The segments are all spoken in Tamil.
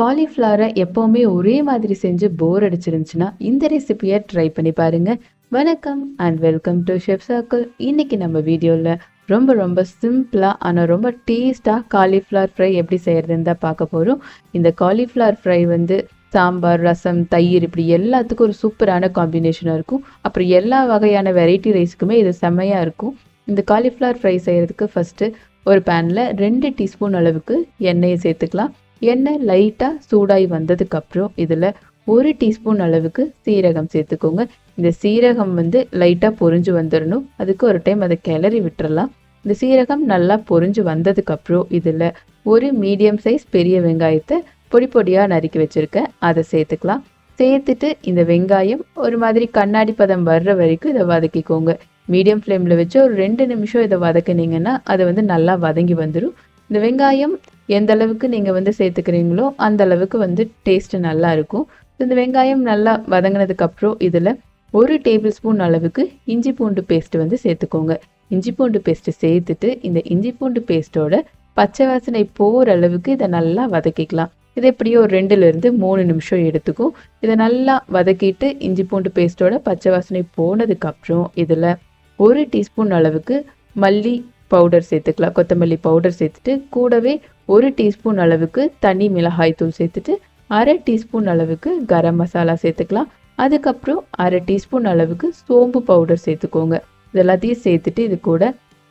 காலிஃப்ளவரை எப்போவுமே ஒரே மாதிரி செஞ்சு போர் அடிச்சிருந்துச்சுன்னா இந்த ரெசிபியை ட்ரை பண்ணி பாருங்க. வணக்கம் and welcome to Chef Circle இன்னைக்கு நம்ம வீடியோவில் ரொம்ப ரொம்ப சிம்பிளாக ஆனால் ரொம்ப டேஸ்ட்டாக காலிஃப்ளவர் ஃப்ரை எப்படி செய்கிறதுன்னு தான் பார்க்க போகிறோம் இந்த காலிஃப்ளவர் ஃப்ரை வந்து சாம்பார் ரசம் தயிர் இப்படி எல்லாத்துக்கும் ஒரு சூப்பரான காம்பினேஷனாக இருக்கும். அப்புறம் எல்லா வகையான வெரைட்டி ரைஸுக்குமே இது செம்மையாக இருக்கும். இந்த காலிஃப்ளவர் ஃப்ரை செய்கிறதுக்கு ஃபஸ்ட்டு ஒரு பேனில் ரெண்டு டீஸ்பூன் அளவுக்கு எண்ணெயை சேர்த்துக்கலாம். எண்ணெய் லைட்டாக சூடாகி வந்ததுக்கப்புறம் இதில் ஒரு டீஸ்பூன் அளவுக்கு சீரகம் சேர்த்துக்கோங்க. இந்த சீரகம் வந்து லைட்டாக பொரிஞ்சு வந்துடணும் அதுக்கு ஒரு டைம் அதை கிளறி விட்டுறலாம். இந்த சீரகம் நல்லா பொரிஞ்சு வந்ததுக்கப்புறம் இதில் ஒரு மீடியம் சைஸ் பெரிய வெங்காயத்தை பொடி பொடியாக நறுக்கி வச்சுருக்கேன். அதை சேர்த்துக்கலாம். சேர்த்துட்டு இந்த வெங்காயம் ஒரு மாதிரி கண்ணாடி பதம் வர்ற வரைக்கும் இதை வதக்கிக்கோங்க. மீடியம் ஃப்ளேமில் வச்சு ஒரு ரெண்டு நிமிஷம் இதை வதக்குனீங்கன்னா அது வந்து நல்லா வதங்கி வந்துடும் இந்த வெங்காயம் எந்த அளவுக்கு நீங்கள் வந்து சேர்த்துக்கிறீங்களோ அந்த அளவுக்கு வந்து டேஸ்ட்டு நல்லா இருக்கும் இந்த வெங்காயம் நல்லா வதங்கினதுக்கப்புறம் இதில் ஒரு டேபிள் ஸ்பூன் அளவுக்கு இஞ்சி பூண்டு பேஸ்ட் வந்து சேர்த்துக்கோங்க. இஞ்சி பூண்டு பேஸ்ட்டு சேர்த்துட்டு இந்த இஞ்சி பூண்டு பேஸ்ட்டோட பச்சை வாசனை போகிற அளவுக்கு இதை நல்லா வதக்கிக்கலாம். இது எப்படியோ ஒரு ரெண்டுலேருந்து மூணு நிமிஷம் எடுத்துக்கும் இதை நல்லா வதக்கிட்டு இஞ்சி பூண்டு பேஸ்ட்டோட பச்சை வாசனை போனதுக்கப்புறம் இதில் ஒரு டீஸ்பூன் அளவுக்கு மல்லி பவுடர் சேர்த்துக்கலாம். கொத்தமல்லி பவுடர் சேர்த்துட்டு கூடவே ஒரு டீஸ்பூன் அளவுக்கு தனி மிளகாய் தூள் சேர்த்துட்டு அரை டீஸ்பூன் அளவுக்கு கரம் மசாலா சேர்த்துக்கலாம். அதுக்கப்புறம் அரை டீஸ்பூன் அளவுக்கு சோம்பு பவுடர் சேர்த்துக்கோங்க. இது எல்லாத்தையும் சேர்த்துட்டு இது கூட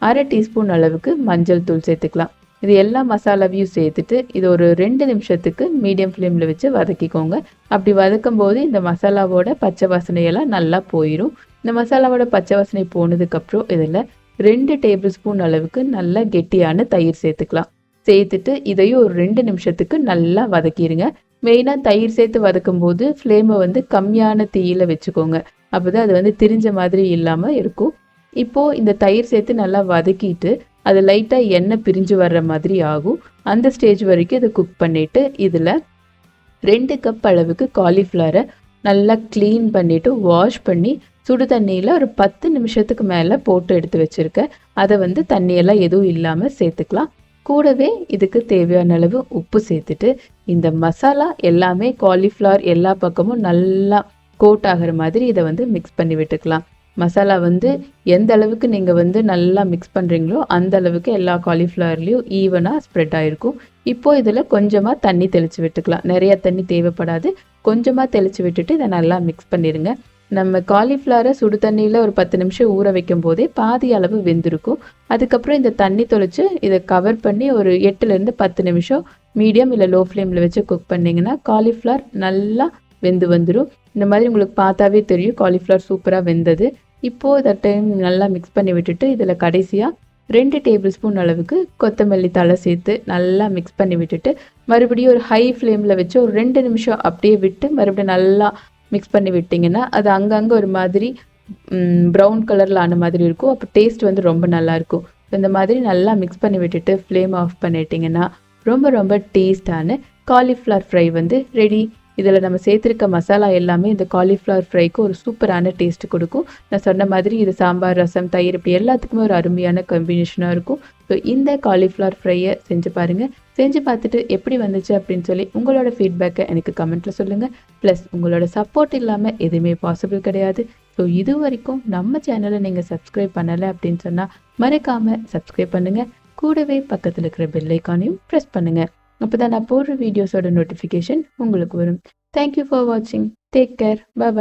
அரை டீஸ்பூன் அளவுக்கு மஞ்சள் தூள் சேர்த்துக்கலாம். இது எல்லா மசாலாவையும் சேர்த்துட்டு இது ஒரு ரெண்டு நிமிஷத்துக்கு மீடியம் ஃப்ளேமில் வச்சு வதக்கிக்கோங்க. அப்படி வதக்கும் போது இந்த மசாலாவோட பச்சை வாசனையெல்லாம் நல்லா போயிடும் இந்த மசாலாவோட பச்சை வாசனை போனதுக்கப்புறம் இதில் ரெண்டு டேபிள் ஸ்பூன் அளவுக்கு நல்லா கெட்டியான தயிர் சேர்த்துக்கலாம். சேர்த்துட்டு இதையும் ஒரு ரெண்டு நிமிஷத்துக்கு நல்லா வதக்கிடுங்க. மெயினாக தயிர் சேர்த்து வதக்கும் போது ஃப்ளேமை வந்து கம்மியான தீயில வச்சுக்கோங்க. அப்போதான் அது வந்து திரிஞ்ச மாதிரி இல்லாமல் இருக்கும். இப்போது இந்த தயிர் சேர்த்து நல்லா வதக்கிட்டு அது லைட்டாக எண்ணெய் பிரிஞ்சு வர்ற மாதிரி ஆகும். அந்த ஸ்டேஜ் வரைக்கும் இதை குக் பண்ணிவிட்டு இதில் ரெண்டு கப் அளவுக்கு காலிஃப்ளவரை நல்லா க்ளீன் பண்ணிவிட்டு வாஷ் பண்ணி சுடு தண்ணியில் ஒரு பத்து நிமிஷத்துக்கு மேலே போட்டு எடுத்து வச்சுருக்கேன் அதை வந்து தண்ணியெல்லாம் எதுவும் இல்லாமல் சேர்த்துக்கலாம். கூடவே இதுக்கு தேவையான அளவு உப்பு சேர்த்துட்டு இந்த மசாலா எல்லாமே காலிஃப்ளவர் எல்லா பக்கமும் நல்லா கோட் ஆகிற மாதிரி இதை வந்து மிக்ஸ் பண்ணி விட்டுக்கலாம். மசாலா வந்து எந்த அளவுக்கு நீங்கள் வந்து நல்லா மிக்ஸ் பண்ணுறீங்களோ அந்த அளவுக்கு எல்லா காலிஃப்ளவர்லேயும் ஈவனாக ஸ்ப்ரெட் ஆகிருக்கும் இப்போது இதில் கொஞ்சமாக தண்ணி தெளித்து விட்டுக்கலாம். நிறையா தண்ணி தேவைப்படாது. கொஞ்சமாக தெளித்து விட்டுட்டு இதை நல்லா மிக்ஸ் பண்ணிடுங்க. நம்ம காலிஃப்ளவரை சுடு தண்ணியில் ஒரு பத்து நிமிஷம் ஊற வைக்கும் போதே பாதி அளவு வெந்திருக்கும். அதுக்கப்புறம் இந்த தண்ணி தொளிச்சு இதை கவர் பண்ணி ஒரு எட்டுலேருந்து பத்து நிமிஷம் மீடியம் இல்லை லோ ஃப்ளேமில் வச்சு குக் பண்ணிங்கன்னா காலிஃப்ளவர் நல்லா வெந்து வந்துடும் இந்த மாதிரி உங்களுக்கு பார்த்தாவே தெரியும் காலிஃப்ளவர் சூப்பராக வெந்தது. இப்போது இதை டைம் நல்லா மிக்ஸ் பண்ணி விட்டுட்டு இதில் கடைசியாக ரெண்டு டேபிள் ஸ்பூன் அளவுக்கு கொத்தமல்லி தலை சேர்த்து நல்லா மிக்ஸ் பண்ணி விட்டுட்டு மறுபடியும் ஒரு ஹை ஃப்ளேமில் வச்சு ஒரு ரெண்டு நிமிஷம் அப்படியே விட்டு மறுபடியும் நல்லா மிக்ஸ் பண்ணி விட்டிங்கன்னா அது அங்கங்கே ஒரு மாதிரி ப்ரௌன் கலரில் ஆன மாதிரி இருக்கும். அப்போ டேஸ்ட் வந்து ரொம்ப நல்லாயிருக்கும் இந்த மாதிரி நல்லா மிக்ஸ் பண்ணி விட்டுட்டு ஃப்ளேம் ஆஃப் பண்ணிட்டிங்கன்னா ரொம்ப ரொம்ப டேஸ்டான காலிஃப்ளவர் ஃப்ரை வந்து ரெடி இதில் நம்ம சேர்த்துருக்க மசாலா எல்லாமே இந்த காலிஃப்ளவர் ஃப்ரைக்கு ஒரு சூப்பரான டேஸ்ட் கொடுக்கும். நான் சொன்ன மாதிரி இது சாம்பார் ரசம் தயிர் இப்படி எல்லாத்துக்குமே ஒரு அருமையான காம்பினேஷனாக இருக்கும். ஸோ இந்த காலிஃப்ளவர் ஃப்ரையை செஞ்சு பாருங்கள் செஞ்சு பார்த்துட்டு எப்படி வந்துச்சு அப்படின்னு சொல்லி உங்களோட ஃபீட்பேக்கை எனக்கு கமெண்ட்டில் சொல்லுங்கள் ப்ளஸ் உங்களோட சப்போர்ட் இல்லாமல் எதுவுமே பாசிபிள் கிடையாது. ஸோ இது வரைக்கும் நம்ம சேனலை நீங்கள் சப்ஸ்கிரைப் பண்ணலை அப்படின்னு சொன்னால் மறக்காமல் சப்ஸ்கிரைப் பண்ணுங்கள் கூடவே பக்கத்தில் இருக்கிற பெல் ஐக்கானையும் ப்ரெஸ் பண்ணுங்கள் அப்போ தான் நான் போடுற வீடியோஸோட நோட்டிஃபிகேஷன் உங்களுக்கு வரும். தேங்க்யூ ஃபார் வாட்சிங் டேக் கேர் பாய்